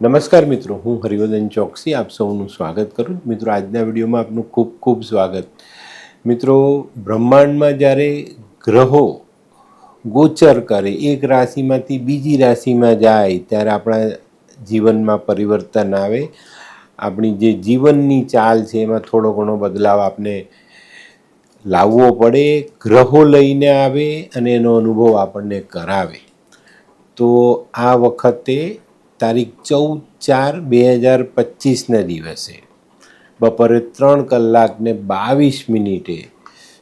નમસ્કાર મિત્રો, હું હરિવર્ધન ચોકસી, આપ સૌનું સ્વાગત કરું. મિત્રો, આજના વિડીયોમાં આપનું ખૂબ ખૂબ સ્વાગત. મિત્રો, બ્રહ્માંડમાં જ્યારે ગ્રહો ગોચર કરે, એક રાશિમાંથી બીજી રાશિમાં જાય, ત્યારે આપણા જીવનમાં પરિવર્તન આવે. આપણી જે જીવનની ચાલ છે, એમાં થોડો ઘણો બદલાવ આપને લાવવો પડે, ગ્રહો લઈને આવે અને એનો અનુભવ આપણને કરાવે. તો આ વખતે તારીખ ચૌદ ચાર બે હજાર પચીસના દિવસે બપોરે ત્રણ કલાકને બાવીસ મિનિટે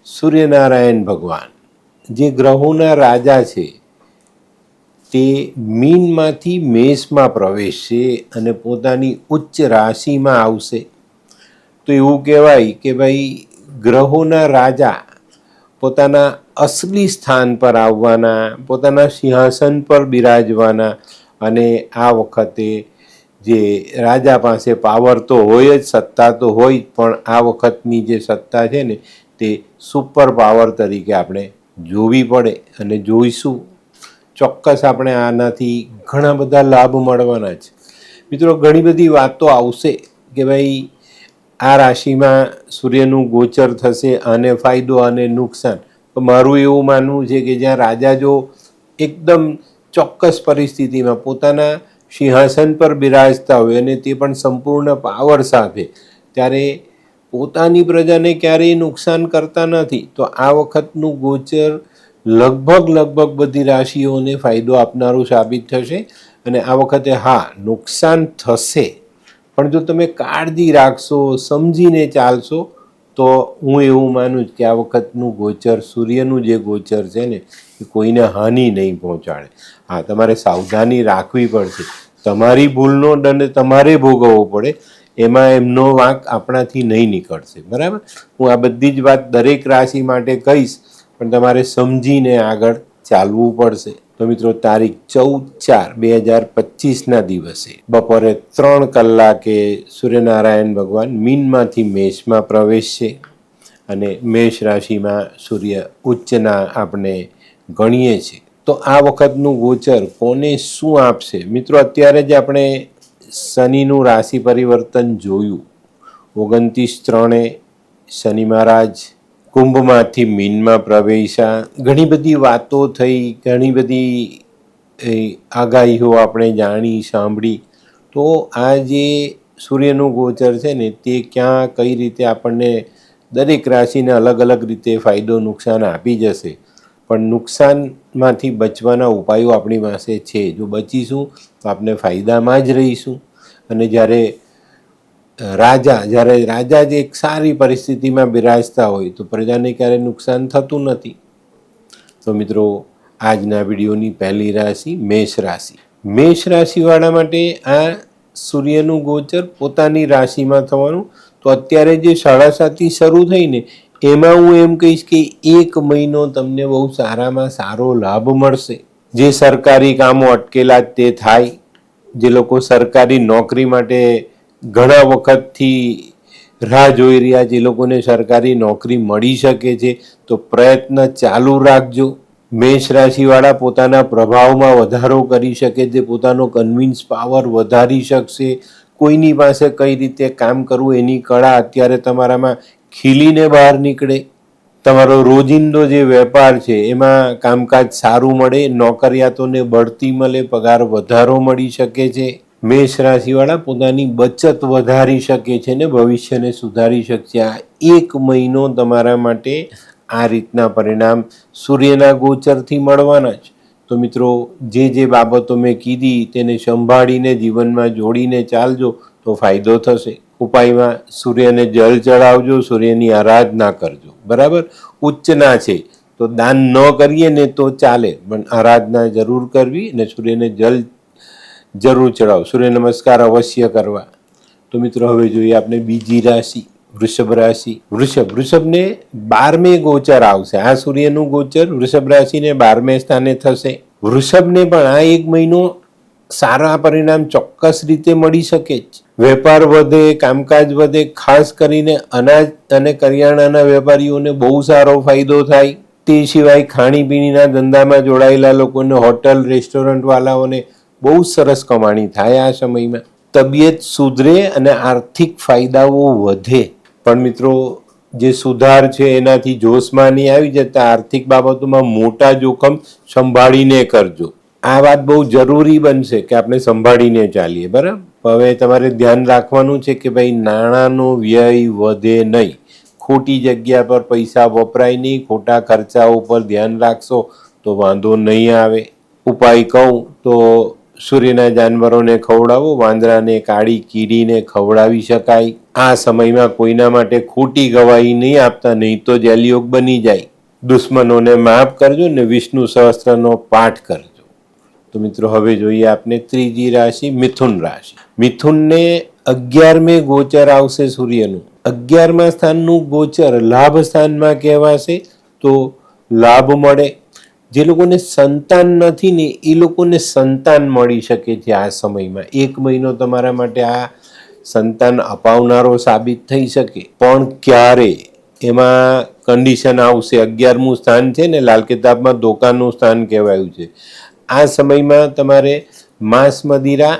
સૂર્યનારાયણ ભગવાન, જે ગ્રહોના રાજા છે, તે મીનમાંથી મેષમાં પ્રવેશશે અને પોતાની ઉચ્ચ રાશિમાં આવશે. તો એવું કહેવાય કે ભાઈ, ગ્રહોના રાજા પોતાના અસલી સ્થાન પર આવવાના, પોતાના સિંહાસન પર બિરાજવાના અને આ વખતે જે રાજા પાસે પાવર તો હોય જ, સત્તા તો હોય જ, પણ આ વખતની જે સત્તા છે ને, તે સુપર પાવર તરીકે આપણે જોવી પડે અને જોઈશું. ચોક્કસ આપણે આનાથી ઘણા બધા લાભ મળવાના છે. મિત્રો, ઘણી બધી વાતો આવશે કે ભાઈ, આ રાશિમાં સૂર્યનું ગોચર થશે, આને ફાયદો અને નુકસાન. મારું એવું માનવું છે કે જ્યાં રાજા જો એકદમ ચોક્કસ પરિસ્થિતિમાં પોતાના સિંહાસન પર બિરાજતા હોય અને તે પણ સંપૂર્ણ પાવર સાથે, ત્યારે પોતાની પ્રજાને ક્યારેય નુકસાન કરતા નથી, તો આ વખતનું ગોચર લગભગ લગભગ બધી રાશિઓને ફાયદો આપનારું સાબિત થશે. અને આ વખતે હા, નુકસાન થશે. પણ જો તમે કાળજી રાખશો, સમજીને ચાલશો, તો હું એવું માનું છું કે આ વખતનું ગોચર, સૂર્યનું જે ગોચર છે ને એ કોઈને હાનિ નહીં પહોંચાડે. હા, તમારે સાવધાની રાખવી પડશે. તમારી ભૂલનો દંડ તમારે ભોગવવો પડે. એમાં એમનો વાંક આપણાથી નહીં નીકળશે. બરાબર? હું આ બધી જ વાત દરેક રાશિ માટે કહીશ, પણ તમારે સમજીને આગળ ચાલવું પડશે. તો મિત્રો, તારીખ ચૌદ ચાર બે હજાર પચીસના દિવસે બપોરે ત્રણ કલાકે સૂર્યનારાયણ ભગવાન મીનમાંથી મેષમાં પ્રવેશશે અને મેષ રાશિમાં સૂર્ય ઉચ્ચના આપણે ગણીએ છીએ. તો આ વખતનું ગોચર કોને શું આપશે? મિત્રો, અત્યારે જ આપણે શનિનું રાશિ પરિવર્તન જોયું. ઓગણત્રીસ ત્રણે શનિ મહારાજ કુંભમાંથી મીનમાં પ્રવેશ્યા. ઘણી બધી વાતો થઈ, ઘણી બધી આગાહીઓ આપણે જાણી, સાંભળી. તો આ જે સૂર્યનું ગોચર છે ને, તે ક્યાં, કઈ રીતે આપણને દરેક રાશિને અલગ અલગ રીતે ફાયદો, નુકસાન આપી જશે? પણ નુકસાનમાંથી બચવાના ઉપાયો આપણી પાસે છે. જો બચીશું તો આપણે ફાયદામાં જ રહીશું. અને જ્યારે રાજા જ્યારે રાજા જે એક સારી પરિસ્થિતિમાં બિરાજતા હોય તો પ્રજાને ક્યારે નુકસાન થતું નથી. તો મિત્રો, આજના વિડીયોની પહેલી રાશિ મેષ રાશિ. મેષ રાશિવાળા માટે આ સૂર્યનું ગોચર પોતાની રાશિમાં થવાનું. તો અત્યારે જે સાડા સાતથી શરૂ થઈને એમાં હું એમ કહીશ કે એક મહિનો તમને બહુ સારામાં સારો લાભ મળશે. જે સરકારી કામો અટકેલા તે થાય. જે લોકો સરકારી નોકરી માટે ઘણા વખતથી રાહ જોઈ રહ્યા જે લોકોને સરકારી નોકરી મળી શકે છે, તો પ્રયત્ન ચાલુ રાખજો. મેષ રાશિવાળા પોતાના પ્રભાવમાં વધારો કરી શકે છે, પોતાનો કન્વિન્સ પાવર વધારી શકશે. કોઈની પાસે કઈ રીતે કામ કરવું એની કળા અત્યારે તમારામાં ખીલીને બહાર નીકળે. તમારો રોજિંદો જે વેપાર છે, એમાં કામકાજ સારું મળે, નોકરિયાતોને બઢતી મળે, પગાર વધારો મળી શકે છે, મેષ રાશિવાળા પોતાની બચત વધારી શકે છે ને ભવિષ્યને સુધારી શકશે. આ એક મહિનો તમારા માટે આ રીતના પરિણામ સૂર્યના ગોચરથી મળવાના જ. તો મિત્રો, જે જે બાબતો મેં કીધી, તેને સંભાળીને જીવનમાં જોડીને ચાલજો, તો ફાયદો થશે. ઉપાયમાં સૂર્યને જળ ચડાવજો, સૂર્યની આરાધના કરજો. બરાબર? ઉચ્ચના છે. તો દાન ન કરીએ ને તો ચાલે. પણ આરાધના જરૂર કરવી અને સૂર્યને જલ જરૂર ચડાવો. સૂર્ય નમસ્કાર અવશ્ય કરવા. તો મિત્રો, હવે જોઈએ આપણે બીજી રાશિ, વૃષભ રાશિ. વૃષભ, વૃષભને બારમે ગોચર આવશે. આ સૂર્યનું ગોચર વૃષભ રાશિને બારમે સ્થાને થશે. વૃષભને પણ આ એક મહિનો સારા પરિણામ ચોક્કસ રીતે મળી શકે જ. વેપાર વધે, કામકાજ વધે, ખાસ કરીને અનાજ અને કરિયાણાના વેપારીઓને બહુ સારો ફાયદો થાય. તે સિવાય ખાણીપીણીના ધંધામાં જોડાયેલા લોકોને હોટલ રેસ્ટોરન્ટવાળાઓને બહુ સરસ કમાણી થાય આ સમયમાં. તબિયત સુધરે અને આર્થિક ફાયદાઓ વધે. પણ મિત્રો, જે સુધાર છે એનાથી જોશમાં નહીં આવી જતા આર્થિક બાબતોમાં મોટા જોખમ સંભાળીને કરજો. આ વાત બહુ જરૂરી બનશે કે આપણે સંભાળીને ચાલીએ, બરાબર? હવે તમારે ધ્યાન રાખવાનું છે કે ભાઈ નાણાંનો વ્યય વધે નહીં. ખોટી જગ્યા પર પૈસા વપરાય નહીં, ખોટા ખર્ચાઓ પર ધ્યાન રાખશો તો વાંધો નહીં આવે. ઉપાય કહું તો સૂર્યના જાનવરોને ખવડાવો, વાંદરાને કાળી કીડીને ખવડાવી શકાય. આ સમયમાં કોઈના માટે ખોટી ગવાહી નહીં આપતા, નહીં તો જલયોગ બની જાય. દુશ્મનોને માફ કરજો ને વિષ્ણુ સહસ્ત્રનો પાઠ કરજો. તો મિત્રો, હવે જોઈએ આપને ત્રીજી રાશિ મિથુન રાશિ. મિથુનને અગિયારમે ગોચર આવશે સૂર્યનું. અગિયારમા સ્થાનનું ગોચર લાભ સ્થાનમાં કહેવાશે તો લાભ મળે. જે લોકોને સંતાન નથી ને એ લોકોને સંતાન મળી શકે છે આ સમયમાં. એક મહિનો તમારા માટે આ સંતાન અપાવનારો સાબિત થઈ શકે. પણ ક્યારે? એમાં કન્ડિશન આવશે. અગિયારમું સ્થાન છે ને, લાલ કિતાબમાં દોકાનનું સ્થાન કહેવાયું છે. આ સમયમાં તમારે માંસ મદિરા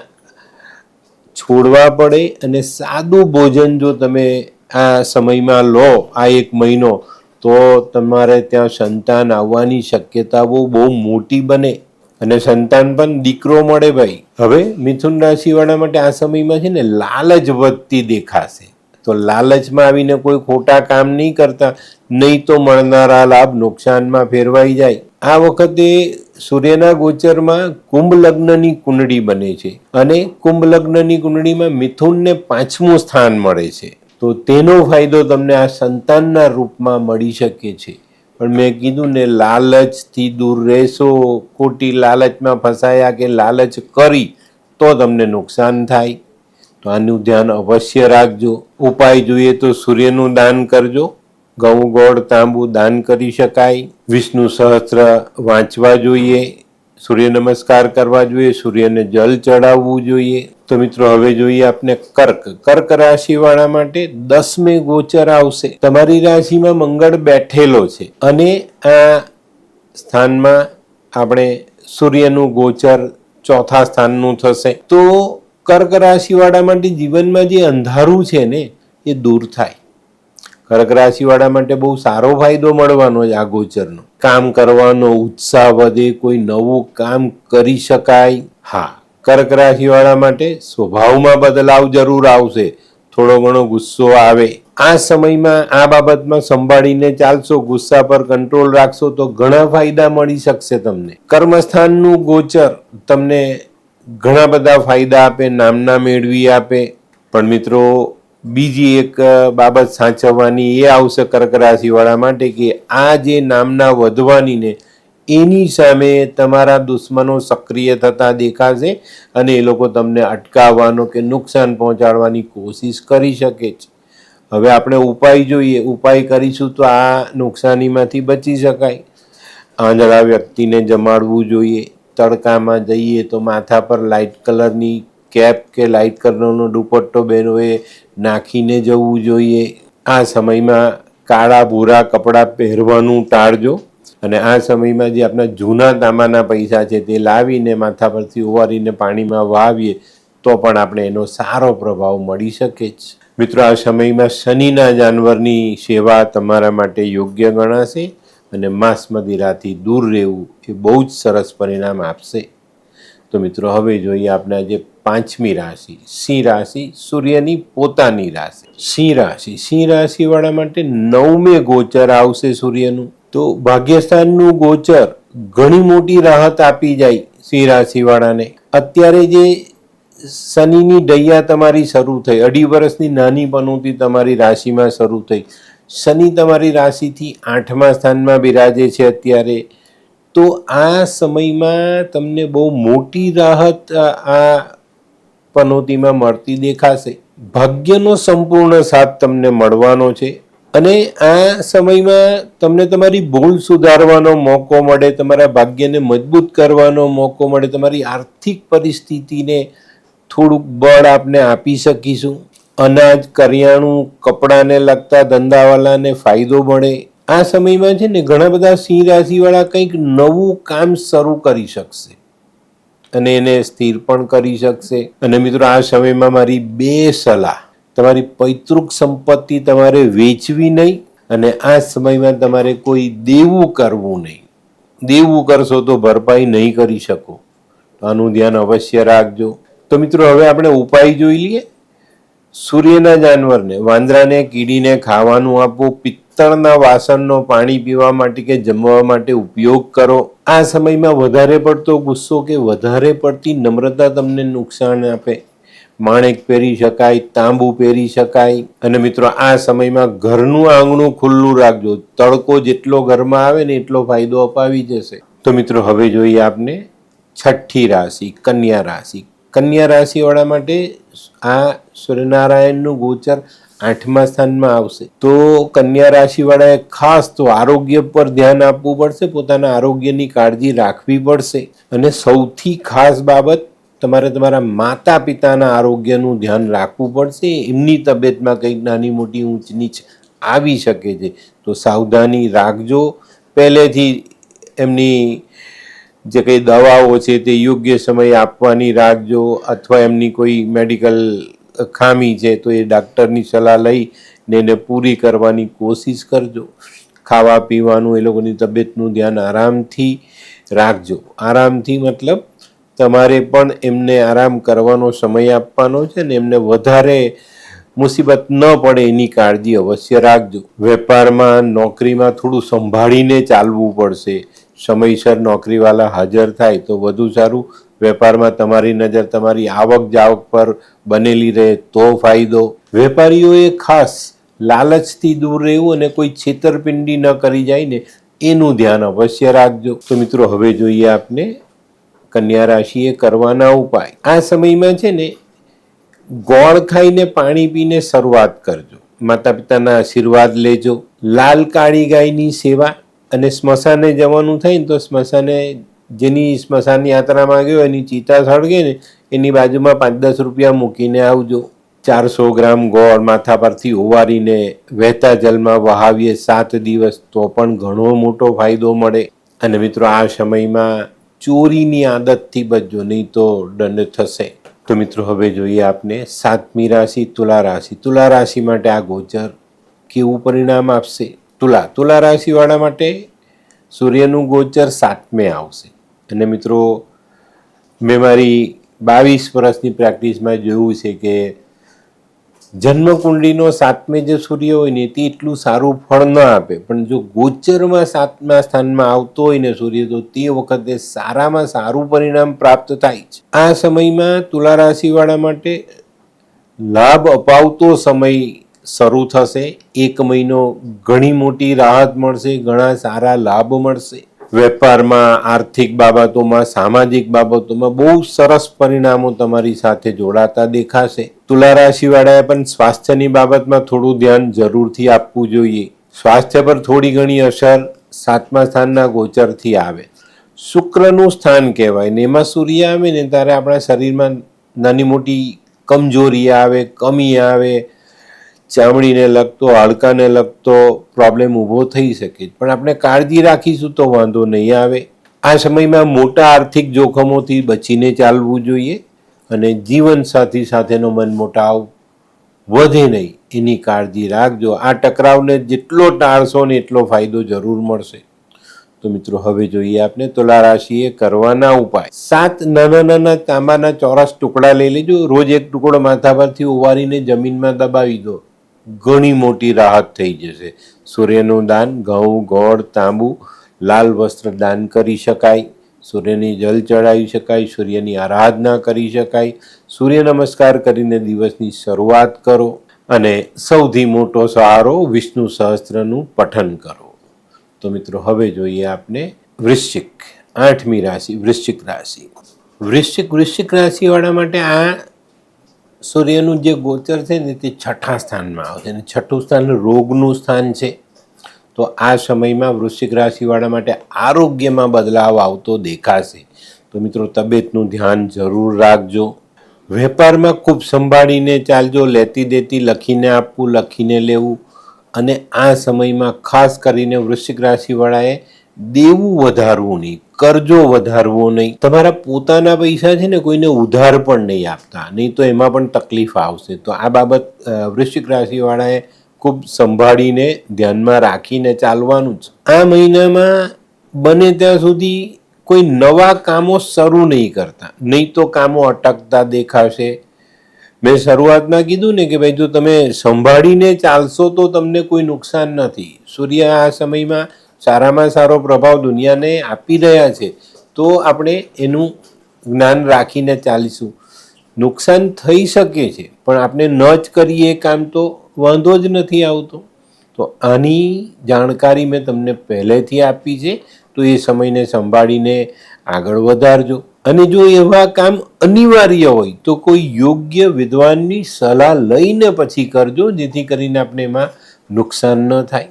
છોડવા પડે અને સાદું ભોજન જો તમે આ સમયમાં લો, આ એક મહિનો, તો તમારે ત્યાં સંતાન આવવાની શક્યતાઓ બહુ મોટી બને. અને સંતાન પણ દીકરો મળે ભાઈ. હવે મિથુન રાશિવાળા માટે આ સમયમાં છે ને લાલચ વધતી દેખાશે. તો લાલચમાં આવીને કોઈ ખોટા કામ નહીં કરતા, નહીં તો મળનારા લાભ નુકસાનમાં ફેરવાઈ જાય. આ વખતે સૂર્યના ગોચરમાં કુંભ લગ્નની કુંડળી બને છે અને કુંભ લગ્નની કુંડળીમાં મિથુનને પાંચમું સ્થાન મળે છે. તો તેનો ફાયદો તમને આ સંતાનના રૂપમાં મળી શકે છે. પણ મેં કીધું ને, લાલચથી દૂર રહેશો, ખોટી લાલચમાં ફસાયા કે લાલચ કરી, તો તમને નુકસાન થાય. તો આનું ધ્યાન અવશ્ય રાખજો. ઉપાય જોઈએ તો સૂર્યનું દાન કરજો. ઘઉં ગોળ તાંબુ દાન કરી શકાય. વિષ્ણુ સહસ્ત્ર વાંચવા જોઈએ. સૂર્ય નમસ્કાર કરવા જોઈએ. સૂર્યને જલ ચડાવવું જોઈએ. તો મિત્રો, હવે જોઈએ આપણે કર્ક. કર્ક રાશિ વાળા માટે દસમે ગોચર આવશે. તમારી રાશિમાં મંગળ બેઠેલો છે અને આ સ્થાનમાં આપણે સૂર્યનું ગોચર ચોથા સ્થાનનું થશે. તો કર્ક રાશિવાળા માટે જીવનમાં જે અંધારું છે ને, એ દૂર થાય. કર્ક રાશિવાળા માટે બહુ સારો ફાયદો મળવાનો છે આ ગોચરનો. કામ કરવાનો ઉત્સાહ વધે, કોઈ નવું કામ કરી શકાય. હા કર્ક રાશિવાળા માટે સ્વભાવમાં બદલાવ જરૂર આવશે. થોડો ઘણો ગુસ્સો આવે. આ સમયમાં આ બાબતમાં સંભાળીને ચાલશો, ગુસ્સા પર કંટ્રોલ રાખશો તો ઘણા ફાયદા મળી શકશે તમને. કર્મસ્થાનનું ગોચર તમને ઘણા બધા ફાયદા આપે, નામના મેળવી આપે. પણ મિત્રો બીજી એક બાબત સાચવવાની એ આવશે કર્ક રાશિવાળા માટે કે આ જે નામના વધવાની ને એની સામે તમારા દુશ્મનો સક્રિય થતા દેખાશે અને એ લોકો તમને અટકાવવાનો કે નુકસાન પહોંચાડવાની કોશિશ કરી શકે છે. હવે આપણે ઉપાય જોઈએ. ઉપાય કરીશું તો આ નુકસાનીમાંથી બચી શકાય. આંધળા વ્યક્તિને જમાડવું જોઈએ. તડકામાં જઈએ તો માથા પર લાઇટ કલરની કેપ કે લાઇટ કલરનો દુપટ્ટો બહેનોએ નાખીને જવું જોઈએ. આ સમયમાં કાળા ભૂરા કપડાં પહેરવાનું ટાળજો. અને આ સમયમાં જે આપણા જૂના તાંબાના પૈસા છે તે લાવીને માથા પરથી ઓવારીને પાણીમાં વાવીએ, તો પણ આપણે એનો સારો પ્રભાવ મળી શકે છે મિત્રો, આ સમયમાં શનિના જાનવરની સેવા તમારા માટે યોગ્ય ગણાશે અને માંસ મદિરાથી દૂર રહેવું એ બહુ જ સરસ પરિણામ આપશે. તો મિત્રો, હવે જોઈએ આપણે આજે પાંચમી રાશિ. સિંહ રાશિ સૂર્યની પોતાની રાશિ. સિંહ રાશિ. સિંહ રાશિવાળા માટે નવમે ગોચર આવશે સૂર્યનું. તો ભાગ્યસ્થાનનું ગોચર ઘણી મોટી રાહત આપી જાય સિંહ રાશિવાળાને. અત્યારે જે શનિની ડૈયા તમારી શરૂ થઈ, અઢી વર્ષની નાની પનોતી તમારી રાશિમાં શરૂ થઈ. શનિ તમારી રાશિથી આઠમા સ્થાનમાં બિરાજે છે અત્યારે. તો આ સમયમાં તમને બહુ મોટી રાહત આ- આ પનોતીમાં મળતી દેખાશે. ભાગ્યનો સંપૂર્ણ સાથ તમને મળવાનો છે અને આ સમયમાં તમને તમારી ભૂલ સુધારવાનો મોકો મળે, તમારા ભાગ્યને મજબૂત કરવાનો મોકો મળે, તમારી આર્થિક પરિસ્થિતિને થોડુંક બળ આપને આપી શકીશું. અનાજ, કરિયાણું, કપડાને લગતા ધંધાવાળાને ફાયદો મળે. આ સમયમાં છે ને ઘણા બધા સિંહ રાશિવાળા કંઈક નવું કામ શરૂ કરી શકશે. અને એને સ્થિર પણ કરી શકશે. અને મિત્રો, આ સમયમાં મારી બે સલાહ. તમારી પૈતૃક સંપત્તિ તમારે વેચવી નહીં અને આ સમયમાં તમારે કોઈ દેવું કરવું નહીં. દેવું કરશો તો ભરપાઈ નહીં કરી શકો. આનું ધ્યાન અવશ્ય રાખજો. તો મિત્રો, હવે આપણે ઉપાય જોઈ લઈએ. સૂર્યના જાનવરને, વાંદરાને, કીડીને ખાવાનું આપવું પિત્તળના વાસણનો પાણી પીવા માટે કે જમવા માટે ઉપયોગ કરો. આ સમયમાં વધારે પડતો ગુસ્સો કે વધારે પડતી નમ્રતા તમને નુકસાન આપે. માણેક પહેરી શકાય, તાંબુ પહેરી શકાય. અને મિત્રો, આ સમયમાં ઘરનું આંગણું ખુલ્લું રાખજો. તડકો જેટલો ઘરમાં આવે ને એટલો ફાયદો અપાવી જશે. તો મિત્રો, હવે જોઈએ આપને છઠ્ઠી રાશિ, કન્યા રાશિ. કન્યા રાશિવાળા માટે આ સૂર્યનારાયણનું ગોચર આઠમા સ્થાનમાં આવશે. તો કન્યા રાશિવાળાએ ખાસ તો આરોગ્ય પર ધ્યાન આપવું પડશે, પોતાના આરોગ્યની કાળજી રાખવી પડશે. અને સૌથી ખાસ બાબત, તમારે તમારા માતા પિતાના આરોગ્યનું ધ્યાન રાખવું પડશે. એમની તબિયતમાં કંઈક નાની મોટી ઊંચ નીચ આવી શકે છે. તો સાવધાની રાખજો. પહેલેથી એમની જે કંઈ દવાઓ છે તે યોગ્ય સમયે આપવાની રાખજો. અથવા એમની કોઈ મેડિકલ ખામી છે, તો એ ડાક્ટરની સલાહ લઈ ને એને પૂરી કરવાની કોશિશ કરજો. ખાવા પીવાનું, એ લોકોની તબિયતનું ધ્યાન આરામથી રાખજો. આરામથી મતલબ તમારે પણ એમને આરામ કરવાનો સમય આપવાનો છે ને એમને વધારે મુસીબત ન પડે એની કાળજી અવશ્ય રાખજો. વેપારમાં, નોકરીમાં થોડું સંભાળીને ચાલવું પડશે. સમયસર નોકરીવાળા હાજર થાય તો વધુ સારું. વેપારમાં તમારી નજર, તમારી આવક જાવક પર બનેલી રહે તો ફાયદો. વેપારીઓએ ખાસ લાલચથી દૂર રહેવું અને કોઈ છેતરપિંડી ન કરી જાય ને એનું ધ્યાન અવશ્ય રાખજો. તો મિત્રો, હવે જોઈએ આપને કન્યા રાશિએ કરવાના ઉપાય. આ સમયમાં છે ને ગોળ ખાઈને પાણી પીને શરૂઆત કરજો. માતા પિતાના આશીર્વાદ લેજો. લાલ કાળી ગાયની સેવા અને સ્મશાને જવાનું થાય ને તો સ્મશાને જેની સ્મશાન યાત્રામાં ગયો, એની ચિતા સળગે ને, એની બાજુમાં પાંચ દસ રૂપિયા મૂકીને આવજો. ચારસો ગ્રામ ગોળ માથા પરથી ઓવારીને વહેતા જલમાં વહાવીએ સાત દિવસ, તો પણ ઘણો મોટો ફાયદો મળે. અને મિત્રો, આ સમયમાં ચોરીની આદતથી બચજો, નહીં તો દંડ થશે. તો મિત્રો, હવે જોઈએ આપને સાતમી રાશિ, તુલા રાશિ. તુલા રાશિ માટે આ ગોચર કેવું પરિણામ આપશે? તુલા. તુલા રાશિવાળા માટે સૂર્યનું ગોચર સાતમે આવશે. અને મિત્રો, મેં મારી બાવીસ વર્ષની પ્રેક્ટિસમાં જોયું છે કે જન્મકુંડલીનો સાતમે જે સૂર્ય હોય ને, તે એટલું સારું ફળ ન આપે. પણ જો ગોચરમાં સાતમા સ્થાનમાં આવતો હોય ને સૂર્ય, તો તે વખતે સારામાં સારું પરિણામ પ્રાપ્ત થાય છે આ સમયમાં તુલા રાશિવાળા માટે લાભ અપાવતો સમય શરૂ થશે. એક મહિનો ઘણી મોટી રાહત મળશે, ઘણા સારા લાભ મળશે. વેપારમાં, આર્થિક બાબતોમાં, સામાજિક બાબતોમાં બહુ સરસ પરિણામો તમારી સાથે જોડાતા દેખાશે. તુલા રાશિવાળાએ પણ સ્વાસ્થ્યની બાબતમાં થોડું ધ્યાન જરૂરથી આપવું જોઈએ. સ્વાસ્થ્ય પર થોડી ઘણી અસર સાતમા સ્થાનના ગોચરથી આવે. શુક્રનું સ્થાન કહેવાય ને એમાં સૂર્ય આવે ને ત્યારે આપણા શરીરમાં નાની મોટી કમજોરી આવે, કમી આવે ચામડીને લગતો, હાડકાને લગતો પ્રોબ્લેમ ઊભો થઈ શકે પણ આપણે કાળજી રાખીશું તો વાંધો નહીં આવે. આ સમયમાં મોટા આર્થિક જોખમોથી બચીને ચાલવું જોઈએ અને જીવનસાથી સાથેનો મનમોટાવ વધે નહીં. એની કાળજી રાખજો. આ ટકરાવને જેટલો ટાળશો ને એટલો ફાયદો જરૂર મળશે. તો મિત્રો, હવે જોઈએ આપણે તુલા રાશિએ કરવાના ઉપાય. સાત નાના નાના તાંબાના ચોરસ ટુકડા લઈ લેજો. રોજ એક ટુકડો માથા પરથી ઉવારીને જમીનમાં દબાવી દો. ઘણી મોટી રાહત થઈ જશે. સૂર્યનું દાન, ઘઉં, ગોળ, તાંબુ, લાલ વસ્ત્ર દાન કરી શકાય. સૂર્યની જલ ચડાવી શકાય, સૂર્યની આરાધના કરી શકાય. સૂર્ય નમસ્કાર કરીને દિવસની શરૂઆત કરો અને સૌથી મોટો સહારો વિષ્ણુ સહસ્ત્રનું પઠન કરો. તો મિત્રો, હવે જોઈએ આપને વૃશ્ચિક, આઠમી રાશિ, વૃશ્ચિક રાશિ. વૃશ્ચિક વૃશ્ચિક રાશિવાળા માટે આ સૂર્યનું જે ગોચર છે ને તે છઠ્ઠા સ્થાનમાં આવશે અને છઠ્ઠું સ્થાન રોગનું સ્થાન છે. તો આ સમયમાં વૃશ્ચિક રાશિવાળા માટે આરોગ્યમાં બદલાવ આવતો દેખાશે. તો મિત્રો તબિયતનું ધ્યાન જરૂર રાખજો. વેપારમાં ખૂબ સંભાળીને ચાલજો, લેતી દેતી લખીને આપવું, લખીને લેવું. અને આ સમયમાં ખાસ કરીને વૃશ્ચિક રાશિવાળાએ દેવું વધારવું નહીં, કરજો વધારવો નહીં. તમારા પોતાના પૈસા છે ને કોઈને ઉધાર પણ નહીં આપતા, નહીં તો એમાં પણ તકલીફ આવશે. તો આ બાબત વૃશ્ચિક રાશિવાળાએ ખૂબ સંભાળીને ધ્યાનમાં રાખીને ચાલવાનું જ આ મહિનામાં બને ત્યાં સુધી કોઈ નવા કામો શરૂ નહીં કરતા. નહીં તો કામો અટકતા દેખાશે. મેં શરૂઆતમાં કીધું ને કે ભાઈ, જો તમે સંભાળીને ચાલશો તો તમને કોઈ નુકસાન નથી. સૂર્ય આ સમયમાં સારામાં સારો પ્રભાવ દુનિયાને આપી રહ્યા છે, તો આપણે એનું જ્ઞાન રાખીને ચાલીશું. નુકસાન થઈ શકે છે, પણ આપણે ન જ કરીએ કામ તો વાંધો જ નથી આવતો. તો આની જાણકારી મેં તમને પહેલેથી આપી છે, તો એ સમયને સંભાળીને આગળ વધારજો. અને જો એવા કામ અનિવાર્ય હોય, તો કોઈ યોગ્ય વિદ્વાનની સલાહ લઈને પછી કરજો, જેથી કરીને આપણે એમાં નુકસાન ન થાય.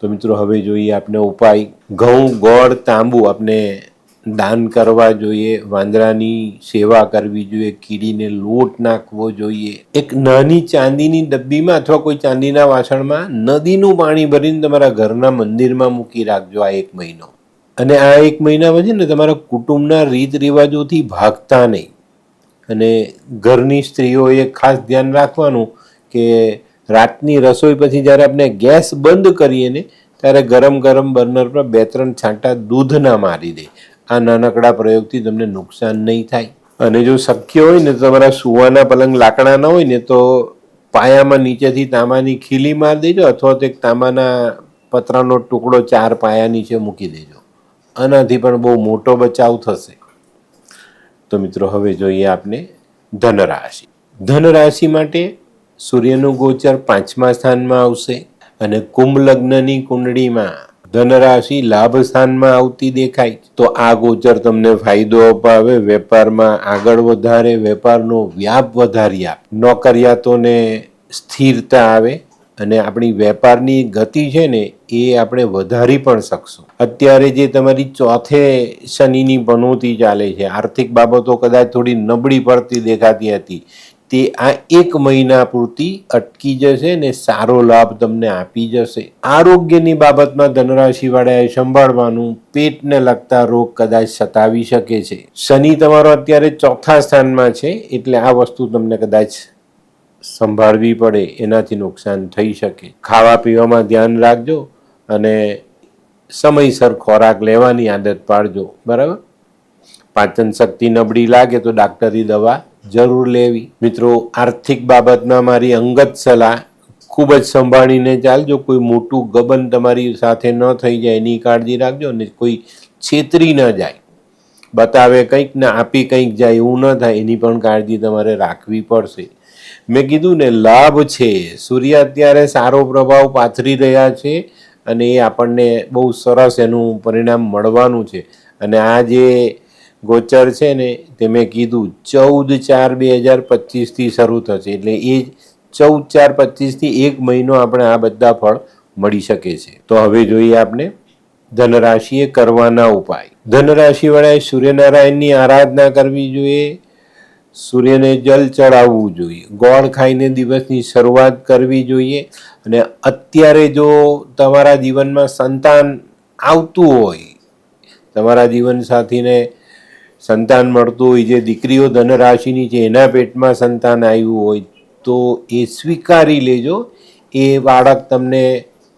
તો મિત્રો, હવે જોઈએ આપણે ઉપાય. ઘઉં, ગોળ, તાંબુ આપણે દાન કરવા જોઈએ, વાંદરાની સેવા કરવી જોઈએ, કીડીને લોટ નાખવો જોઈએ. એક નાની ચાંદીની ડબ્બીમાં અથવા કોઈ ચાંદીના વાસણમાં નદીનું પાણી ભરીને તમારા ઘરના મંદિરમાં મૂકી રાખજો આ એક મહિનો. અને આ એક મહિનામાં છે ને, તમારા કુટુંબના રીત રિવાજોથી ભાગતા નહીં. અને ઘરની સ્ત્રીઓએ ખાસ ધ્યાન રાખવાનું કે રાતની રસોઈ પછી જ્યારે આપણે ગેસ બંધ કરીએ ને, ત્યારે ગરમ ગરમ બર્નર પર બે ત્રણ છાંટા દૂધના મારી દે. આ નાનકડા પ્રયોગથી તમને નુકસાન નહીં થાય. અને જો શક્ય હોય ને, તમારા સુવાના પલંગ લાકડાના હોય ને, તો પાયામાં નીચેથી તાંબાની ખીલી મારી દેજો અથવા તો એક તાંબાના પતરાનો ટુકડો ચાર પાયા નીચે મૂકી દેજો. આનાથી પણ બહુ મોટો બચાવ થશે. તો મિત્રો, હવે જોઈએ આપણે ધનરાશિ. ધનરાશિ માટે સૂર્યનું ગોચર પાંચમા સ્થાનમાં આવશે અને કુંભ લગ્નની કુંડળીમાં ધનરાશિ લાભ સ્થાનમાં આવતી દેખાય. તો આ ગોચર તમને ફાયદો અપાવે, વેપારમાં આગળ વધારે, વેપારનો વ્યાપ વધારી આપે. નોકરિયાતોને સ્થિરતા આવે અને આપણી વેપારની ગતિ છે ને, એ આપણે વધારી પણ શકશું. અત્યારે જે તમારી ચોથે શનિની પનોતી ચાલે છે, આર્થિક બાબતો કદાચ થોડી નબળી પડતી દેખાતી હતી. તે આ એક મહિના પૂરતી અટકી જશે ને સારો લાભ તમને આપી જશે. આરોગ્યની બાબતમાં ધનરાશિવાળાએ સંભાળવાનું પેટને લગતા રોગ કદાચ સતાવી શકે છે. શનિ તમારો અત્યારે ચોથા સ્થાનમાં છે એટલે આ વસ્તુ તમને કદાચ સંભાળવી પડે, એનાથી નુકસાન થઈ શકે. ખાવા પીવામાં ધ્યાન રાખજો અને સમયસર ખોરાક લેવાની આદત પાડજો. બરાબર? પાચન શક્તિ નબળી લાગે તો ડાક્ટરી દવા જરૂર લેવી. મિત્રો, આર્થિક બાબતમાં મારી અંગત સલાહ ખૂબ જ સંભાળીને ચાલજો. કોઈ મોટું ગબન તમારી સાથે ન થઈ જાય, એની કાળજી રાખજો અને કોઈ છેતરી ન જાય. બતાવે કંઈક, ને આપી કંઈક જાય, એવું ન થાય, એની પણ કાળજી તમારે રાખવી પડશે. મેં કીધું ને, લાભ છે. સૂર્ય અત્યારે સારો પ્રભાવ પાથરી રહ્યા છે અને એ આપણને બહુ સરસ એનું પરિણામ મળવાનું છે. અને આ જે ગોચર છે ને તે મેં કીધું ચૌદ ચાર બે હજાર પચીસથી શરૂ થશે. એટલે એ ચૌદ ચાર પચીસથી એક મહિનો આપણે આ બધા ફળ મળી શકે છે. તો હવે જોઈએ આપણે ધનરાશિએ કરવાના ઉપાય. ધનરાશિવાળાએ સૂર્યનારાયણની આરાધના કરવી જોઈએ. સૂર્યને જલ ચડાવવું જોઈએ. ગોળ ખાઈને દિવસની શરૂઆત કરવી જોઈએ. અને અત્યારે જો તમારા જીવનમાં સંતાન આવતું હોય, તમારા જીવનસાથીને સંતાન મળતું હોય, જે દીકરીઓ ધનરાશિની છે, એના પેટમાં સંતાન આવ્યું હોય, તો એ સ્વીકારી લેજો. એ બાળક તમને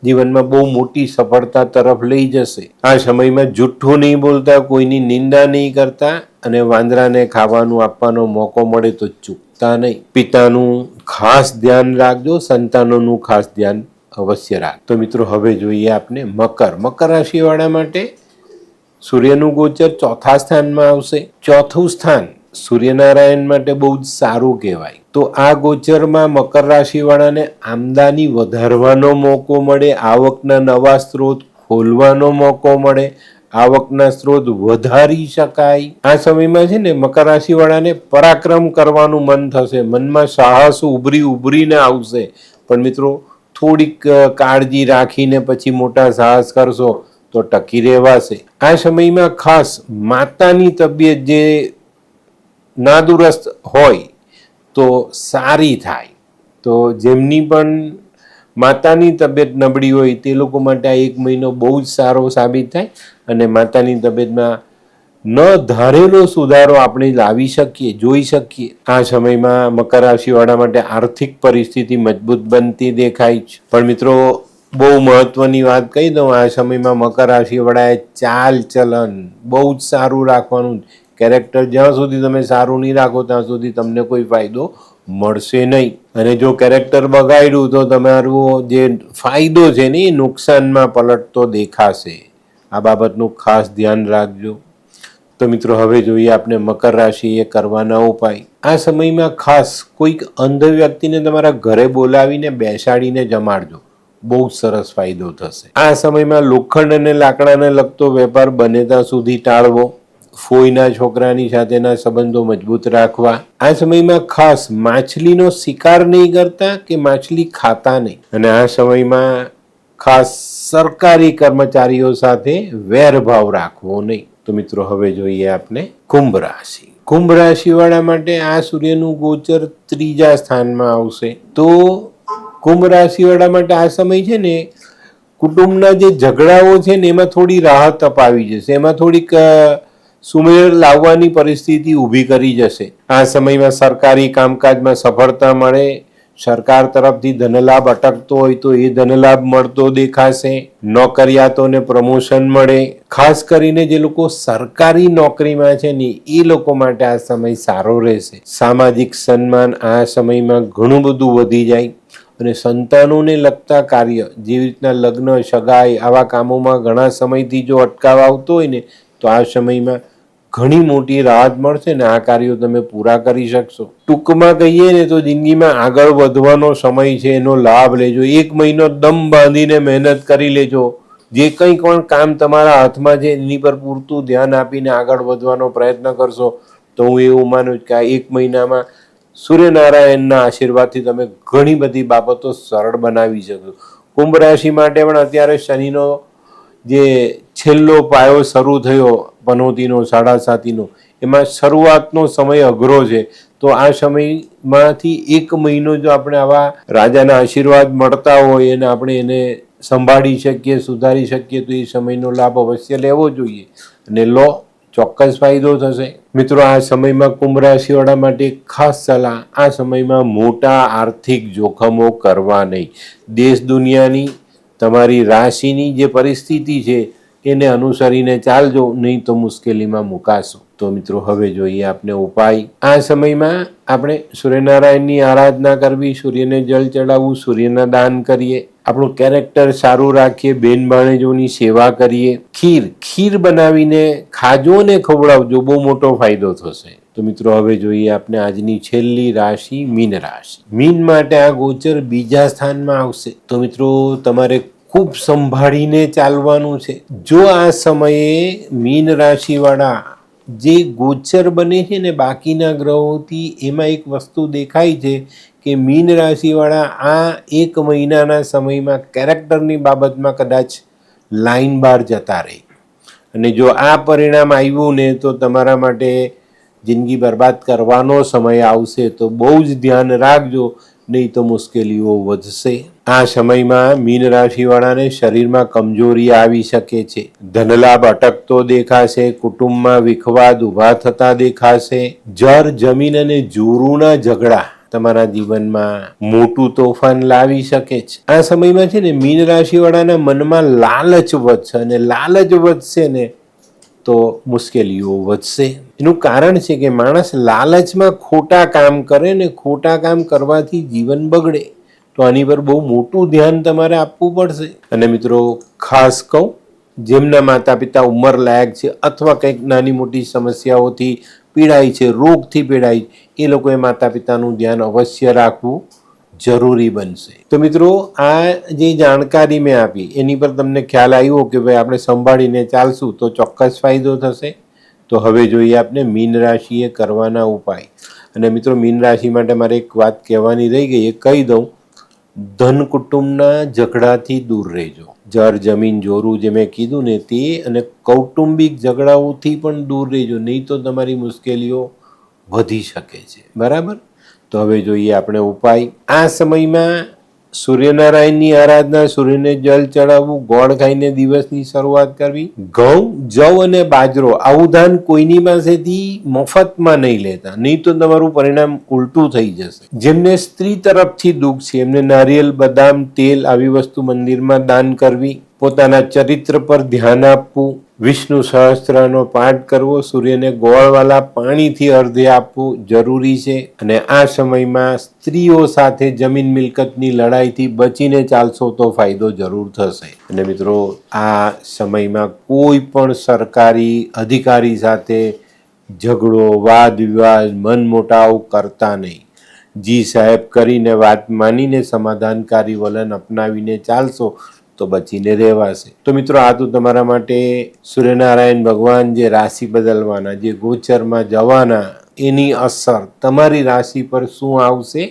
જીવનમાં બહુ મોટી સફળતા તરફ લઈ જશે. આ સમયમાં જૂઠું નહીં બોલતા, કોઈની નિંદા નહીં કરતા અને વાંદરાને ખાવાનું આપવાનો મોકો મળે તો ચૂકતા નહીં. પિતાનું ખાસ ધ્યાન રાખજો, સંતાનોનું ખાસ ધ્યાન અવશ્ય રાખ તો મિત્રો, હવે જોઈએ આપણે મકર. મકર રાશિવાળા માટે સૂર્યનું ગોચર ચોથા સ્થાનમાં આવશે. ચોથું સ્થાન સૂર્યનારાયણ માટે બહુ જ સારું કહેવાય. તો આ ગોચરમાં મકર રાશિવાળાને આમદાની વધારવાનો મોકો મળે, આવકના નવા સ્ત્રોત ખોલવાનો મોકો મળે, આવકના સ્ત્રોત વધારી શકાય. આ સમયમાં છે ને મકર રાશિવાળાને પરાક્રમ કરવાનું મન થશે. મનમાં સાહસ ઉભરી ઉભરીને આવશે. પણ મિત્રો, થોડીક કાળજી રાખીને પછી મોટા સાહસ કરશો તો ટકી રહેવાશે. આ સમયમાં ખાસ માતાની તબિયત જે નાદુરસ્ત હોય તો સારી થાય. તો જેમની પણ માતાની તબિયત નબળી હોય તે લોકો માટે આ એક મહિનો બહુ જ સારો સાબિત થાય અને માતાની તબિયતમાં ન ધારેલો સુધારો આપણે લાવી શકીએ, જોઈ શકીએ. આ સમયમાં મકર રાશિવાળા માટે આર્થિક પરિસ્થિતિ મજબૂત બનતી દેખાય છે. પણ મિત્રો બહુ મહત્વની વાત કહી દઉં, આ સમયમાં મકર રાશિવાળાએ ચાલ ચલન બહુ જ સારું રાખવાનું. કેરેક્ટર જ્યાં સુધી તમે સારું નહીં રાખો, ત્યાં સુધી તમને કોઈ ફાયદો મળશે નહીં. અને જો કેરેક્ટર બગાડ્યું, તો તમારો જે ફાયદો છે ને, એ નુકસાનમાં પલટતો દેખાશે. આ બાબતનું ખાસ ધ્યાન રાખજો. તો મિત્રો, હવે જોઈએ આપણે મકર રાશિએ કરવાના ઉપાય. આ સમયમાં ખાસ કોઈક અંધ વ્યક્તિને તમારા ઘરે બોલાવીને બેસાડીને જમાડજો. બહુ સરસ ફાયદો થશે. આ સમયમાં લોખંડ અને લાકડાને લગતો વેપાર બને ત્યાં સુધી ટાળવો, ફોઈના છોકરાની સાથેના સંબંધો મજબૂત રાખવા. આ સમયમાં ખાસ માછલીનો શિકાર નહીં કરતા કે માછલી ખાતા નહીં. અને આ સમયમાં ખાસ સરકારી કર્મચારીઓ સાથે વેરભાવ રાખવો નહીં. તો મિત્રો, હવે જોઈએ આપણે કુંભ રાશિ. કુંભ રાશિવાળા માટે આ સૂર્યનું ગોચર ત્રીજા સ્થાનમાં આવશે. તો કુંભ રાશિવાળા માટે આ સમય છે ને, કુટુંબના જે ઝઘડાઓ છે ને, એમાં થોડી રાહત અપાવી જશે. એમાં થોડીક સુમેળ લાવવાની પરિસ્થિતિ ઊભી કરી જશે. આ સમયમાં સરકારી કામકાજમાં સફળતા મળે, સરકાર તરફથી ધનલાભ અટકતો હોય તો એ ધનલાભ મળતો દેખાશે, નોકરિયાતોને પ્રમોશન મળે. ખાસ કરીને જે લોકો સરકારી નોકરીમાં છે ને, એ લોકો માટે આ સમય સારો રહેશે. સામાજિક સન્માન આ સમયમાં ઘણું બધું વધી જાય. અને સંતાનોને લગતા કાર્ય, જેવી રીતના લગ્ન, સગાઈ આવા કામોમાં ઘણા સમયથી જો અટકાવ આવતો હોય ને, તો આ સમયમાં ઘણી મોટી રાહત મળશે ને આ કાર્યો તમે પૂરા કરી શકશો. ટૂંકમાં કહીએ ને તો જિંદગીમાં આગળ વધવાનો સમય છે, એનો લાભ લેજો. એક મહિનો દમ બાંધીને મહેનત કરી લેજો. જે કંઈ પણ કામ તમારા હાથમાં છે, એની પર પૂરતું ધ્યાન આપીને આગળ વધવાનો પ્રયત્ન કરશો, તો હું એવું માનું છું કે આ એક મહિનામાં સૂર્યનારાયણના આશીર્વાદથી તમે ઘણી બધી બાબતો સરળ બનાવી શકો. કુંભ રાશિ માટે પણ અત્યારે શનિનો જે છેલ્લો પાયો શરૂ થયો પનોતીનો સાડા સાતીનો એમાં શરૂઆતનો સમય અઘરો છે. તો આ સમયમાંથી એક મહિનો જો આપણે આવા રાજાના આશીર્વાદ મળતા હોય અને આપણે એને સંભાળી શકીએ, સુધારી શકીએ, તો એ સમયનો લાભ અવશ્ય લેવો જોઈએ. અને લો ચોક્કસ ફાયદો થશે. મિત્રો, આ સમયમાં કુંભ રાશિવાળા માટે ખાસ સલાહ, આ સમયમાં મોટા આર્થિક જોખમો કરવા નહીં. દેશ દુનિયાની તમારી રાશિની જે પરિસ્થિતિ છે, એને અનુસરીને ચાલજો, નહીં તો મુશ્કેલીમાં મુકાશો. તો મિત્રો, હવે જોઈએ આપણે ઉપાય. આ સમયમાં આપણે સૂર્યનારાયણની આરાધના કરવી, સૂર્યને જળ ચડાવવું, સૂર્યના દાન કરીએ. આપણું કેરેક્ટર સારું રાખીએ બેન ભાણેજોની સેવા કરીએ. ખીર ખીર બનાવીને ખાજો ને ખવડાવજો, બહુ મોટો ફાયદો થશે. તો મિત્રો, હવે જોઈએ આપણે આજની છેલ્લી રાશિ, મીન રાશિ. મીન માટે આ ગોચર બીજા સ્થાનમાં આવશે. તો મિત્રો, તમારે ખૂબ સંભાળીને ચાલવાનું છે. જો આ સમયે મીન રાશિવાળા જે ગોચર બને છે ને બાકીના ગ્રહોથી, એમાં એક વસ્તુ દેખાય છે કે મીન રાશિવાળા આ એક મહિનાના સમયમાં કેરેક્ટરની બાબતમાં કદાચ લાઈન બહાર જતા રહે. અને જો આ પરિણામ આવ્યું ને તો તમારા માટે જિંદગી બરબાદ કરવાનો સમય આવશે, તો બહુ જ ધ્યાન રાખજો, નહીં તો મુશ્કેલીઓ વધશે. આ સમયમાં મીન રાશિવાળાને શરીરમાં કમજોરી આવી શકે છે. ધનલાભ અટકતો દેખાશે, કુટુંબમાં વિખવાદ ઊભા થતા દેખાશે જર જમીન અને જોરુના ઝઘડા તમારા જીવનમાં મોટું તોફાન લાવી શકે છે. આ સમયમાં છે ને, મીન રાશિવાળાના મનમાં લાલચ વધશે અને લાલચ વધશે ને તો મુશ્કેલીઓ વધશે. એનું કારણ છે કે માણસ લાલચમાં ખોટા કામ કરે ને ખોટા કામ કરવાથી જીવન બગડે. તો આની પર બહુ મોટું ધ્યાન તમારે આપવું પડશે. અને મિત્રો, ખાસ કહું, જેમના માતા પિતા ઉંમર લાયક છે અથવા કંઈક નાની મોટી સમસ્યાઓથી પીડાય છે, રોગથી પીડાય એ લોકોએ માતા પિતાનું ધ્યાન અવશ્ય રાખવું જરૂરી બનશે. તો મિત્રો, આ જે જાણકારી મેં આપી, એની પર તમને ખ્યાલ આવ્યો કે ભાઈ આપણે સંભાળીને ચાલશું તો ચોક્કસ ફાયદો થશે. તો હવે જોઈએ આપણે મીન રાશિએ કરવાના ઉપાય. અને મિત્રો, મીન રાશિ માટે મારે એક વાત કહેવાની રહી ગઈ, એ કહી દઉં. ધન કુટુંબના ઝઘડાથી દૂર રહેજો. જર જમીન જોરું જે મેં કીધું ને તે અને કૌટુંબિક ઝઘડાઓથી પણ દૂર રહેજો. નહીં તો તમારી મુશ્કેલીઓ વધી શકે છે. બરાબર? તો હવે જોઈએ આપણે ઉપાય. આ સમયમાં સૂર્યનારાયણની આરાધના, સૂર્યને જલ ચડાવવું, ગોળ ખાઈને દિવસની શરૂઆત કરવી. ઘઉં, જવ અને બાજરો, આવું ધાન કોઈની પાસેથી મફતમાં નહીં લેતા. નહીં તો તમારું પરિણામ ઉલટું થઈ જશે. જેમને સ્ત્રી તરફથી દુઃખ છે, એમને નારિયેલ, બદામ, તેલ આવી વસ્તુ મંદિરમાં દાન કરવી, પોતાના ચરિત્ર પર ધ્યાન આપવું વિષ્ણુ સહસ્ત્રનો પાઠ કરવો, સૂર્યને ગોળવાલા પાણીથી અર્ધે આપવું જરૂરી છે અને આ સમયમાં સ્ત્રીઓ સાથે જમીન મિલકતની લડાઈથી બચીને ચાલશો તો ફાયદો જરૂર થશે. અને મિત્રો, આ સમયમાં કોઈ પણ સરકારી અધિકારી સાથે ઝઘડો વાદ વિવાદ મન મોટાવ કરતા નહીં. જી સાહેબ કરીને વાત માનીને સમાધાનકારી વલણ અપનાવીને ચાલશો તો બચીને રહેવાશે. તો મિત્રો, આ તો તમારા માટે સૂર્યનારાયણ ભગવાન જે રાશિ બદલવાના, જે ગોચરમાં જવાના, એની અસર, તમારી રાશિ પર શું આવશે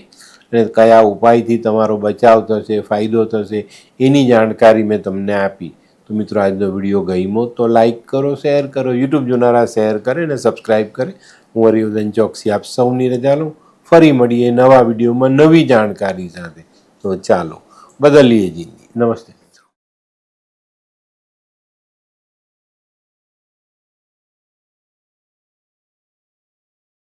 અને કયા ઉપાયથી તમારો બચાવ થશે, ફાયદો થશે, એની જાણકારી મેં તમને આપી. તો મિત્રો, આજનો વીડિયો ગઈમો તો લાઇક કરો, શેર કરો, યુટ્યુબ જોનારા શેર કરે અને સબસ્ક્રાઈબ કરે. હું હરિવર્ધન ચોકસી આપ સૌની રજા લઉં. ફરી મળીએ નવા વિડીયોમાં નવી જાણકારી સાથે. તો ચાલો, બદલીએ જિંદગી. નમસ્તે.